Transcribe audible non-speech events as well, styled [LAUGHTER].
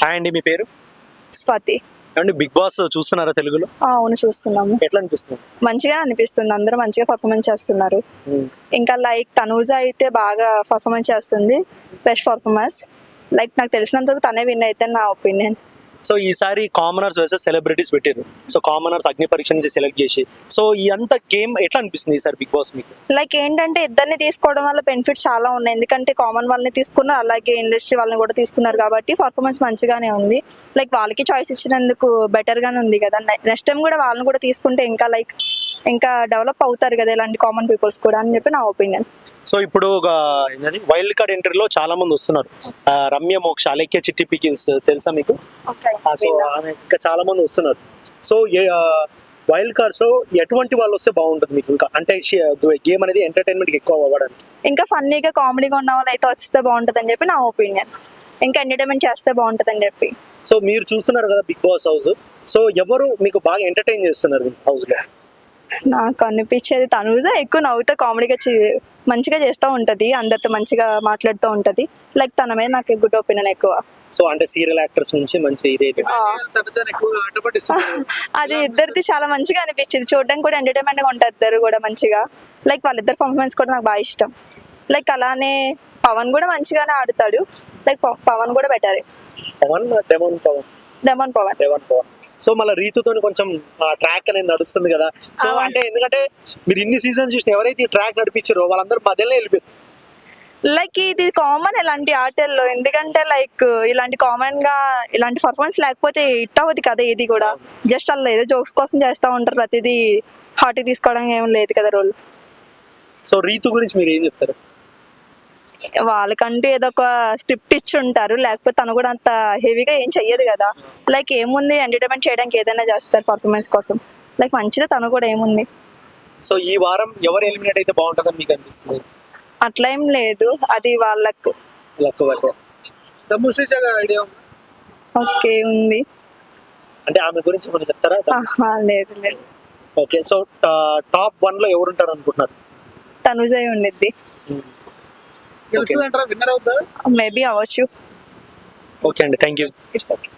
Hi అండి మీ పేరు? స్వాతి. అండి బిగ్ బాస్ చూస్తున్నారా తెలుగులో? అవును చూస్తున్నాము. ఎట్లా అనిపిస్తుంది? మంచిగా అనిపిస్తుంది అందరూ మంచిగా పర్ఫార్మెన్స్ చేస్తున్నారు. ఇంకా లైక్ తనూజ అయితే బాగా పర్ఫార్మెన్స్ చేస్తుంది బెస్ట్ పర్ఫార్మెన్స్ లైక్ నాకు తెలిసినంత వరకు తనే విన్ అయితే నా ఒపీనియన్ సో ఈసారి కామనర్స్ వేసే సెలబ్రిటీస్ పెట్టారు సో కామనర్స్ అగ్ని పరీక్ష నుంచి సెలెక్ట్ చేసి. సో ఈ అంత గేమ్ ఎట్లా అనిపిస్తుంది ఈసారి బిగ్ బాస్ మీకు? లైక్ ఏంటంటే ఇద్దరిని తీసుకోవడం వల్ల బెనిఫిట్స్ చాలా ఉన్నాయి. ఎందుకంటే కామన్ వాళ్ళని తీసుకున్నారు అలాగే ఇండస్ట్రీ వాళ్ళని కూడా తీసుకున్నారు కాబట్టి పర్ఫార్మెన్స్ మంచిగానే ఉంది. లైక్ వాళ్ళకి చాయిస్ ఇచ్చినందుకు బెటర్ గానే ఉంది కదా. నెక్స్ట్ టైం కూడా వాళ్ళని కూడా తీసుకుంటే ఇంకా లైక్ ఇంకా డెవలప్ అవుతారు కదా ఇలాంటి కామన్ పీపుల్స్ కూడా అని చెప్పి నా ఒపీనియన్. సో ఇప్పుడు ఒక వైల్డ్ కార్డ్ ఎంట్రీలో చాలా మంది వస్తున్నారు. రమ్య మోక్ష అలేఖ్య చిట్టి పికిల్స్ తెలుసా మీకు? సో ఇంకా చాలా మంది వస్తున్నారు. సో వైల్డ్ కార్డ్స్లో ఎటువంటి వాళ్ళు వస్తే బాగుంటుంది మీకు ఇంకా? అంటే గేమ్ అనేది ఎంటర్టైన్మెంట్ ఎక్కువ అవ్వడానికి. ఇంకా ఫన్నీగా కామెడీగా ఉన్న వాళ్ళు అయితే వస్తే బాగుంటుంది అని చెప్పి నా ఒపీనియన్. ఇంకా ఎంటర్టైన్మెంట్ చేస్తే బాగుంటుంది అని చెప్పి. సో మీరు చూస్తున్నారు కదా బిగ్ బాస్ హౌస్. సో ఎవరు మీకు బాగా ఎంటర్టైన్ చేస్తున్నారు హౌస్లో నాకు అనిపించేది తనుజ ఎక్కువ నవ్వుతూ కామెడీగా చే- మంచిగా చేస్తూ ఉంటుంది అందరితో మంచిగా మాట్లాడుతూ ఉంటుంది. లైక్ తన మీద నాకు గుడ్ ఒపీనియన్ ఎక్కువ. సో అంటే సీరియల్ యాక్టర్స్ నుంచి మంచి ఇదే [LAUGHS] అది ఇద్దరిది చాలా మంచిగా అనిపించింది. చూడడానికి కూడా ఎంటర్టైన్మెంట్గా ఉంటుంది ఇద్దరు కూడా మంచిగా. లైక్ వాళ్ళిద్దరు పర్ఫార్మెన్స్ కూడా నాకు బాగా ఇష్టం. లైక్ అలానే పవన్ కూడా మంచిగానే ఆడుతాడు. లైక్ పవన్ కూడా better Pavan demon Pavan. Demon Pavan. Demon Pavan. So మళ్ళీ రీతుతో కొంచెం ట్రాక్ అనేది నడుస్తుంది కదా. సో. అంటే ఎందుకంటే మీరు ఇన్ని సీజన్స్ చూసిన ఎవరైతే ఈ ట్రాక్ నడిపించారో వాళ్ళందరూ మధ్యలో వెళ్ళిపోయారు. లైక్ ఇది కామన్ ఇలాంటి ఆటల్లో ఎందుకంటే లైక్ ఇలాంటి కామన్గా ఇలాంటి పర్ఫార్మెన్స్ లేకపోతే ఇట్ అవ్వదు కదా ఇది కూడా. జస్ట్ అలా ఏదో జోక్స్ కోసం చేస్తూ ఉంటారు ప్రతిదీ హార్ట్ తీసుకోవడం ఏం లేదు కదా రోల్ సో రీతు గురించి మీరు ఏం చెప్తారు? వాళ్ళకంటూ ఏదో ఒక స్క్రిప్ట్ ఇచ్చి ఉంటారు లేకపోతే తను కూడా అంత హెవీగా ఏం చెయ్యదు కదా. లైక్ ఏముంది ఎంటర్టైన్మెంట్ చేయడానికి ఏదైనా చేస్తారు పర్ఫార్మెన్స్ కోసం. లైక్ మంచిదే తను కూడా ఏముంది. సో ఈ వారం ఎవరు ఎలిమినేట్ అయితే బాగుంటుందని మీకు అనిపిస్తుంది? అట్లా ఏం లేదు. అది వాళ్ళకు లక్. వల్ల దమ్ము శ్రీజ గారి ఐడియా ఓకే ఉంది. అంటే ఆమె గురించి చెప్తారా? ఆహా, లేదు లేదు. ఓకే సో టాప్ వన్లో ఎవరు ఉంటారు అనుకుంటున్నారు తనుజయ్ ఉండిద్ది. మేబీ అవ్వచ్చు. ఓకే అండి. Thank you it's okay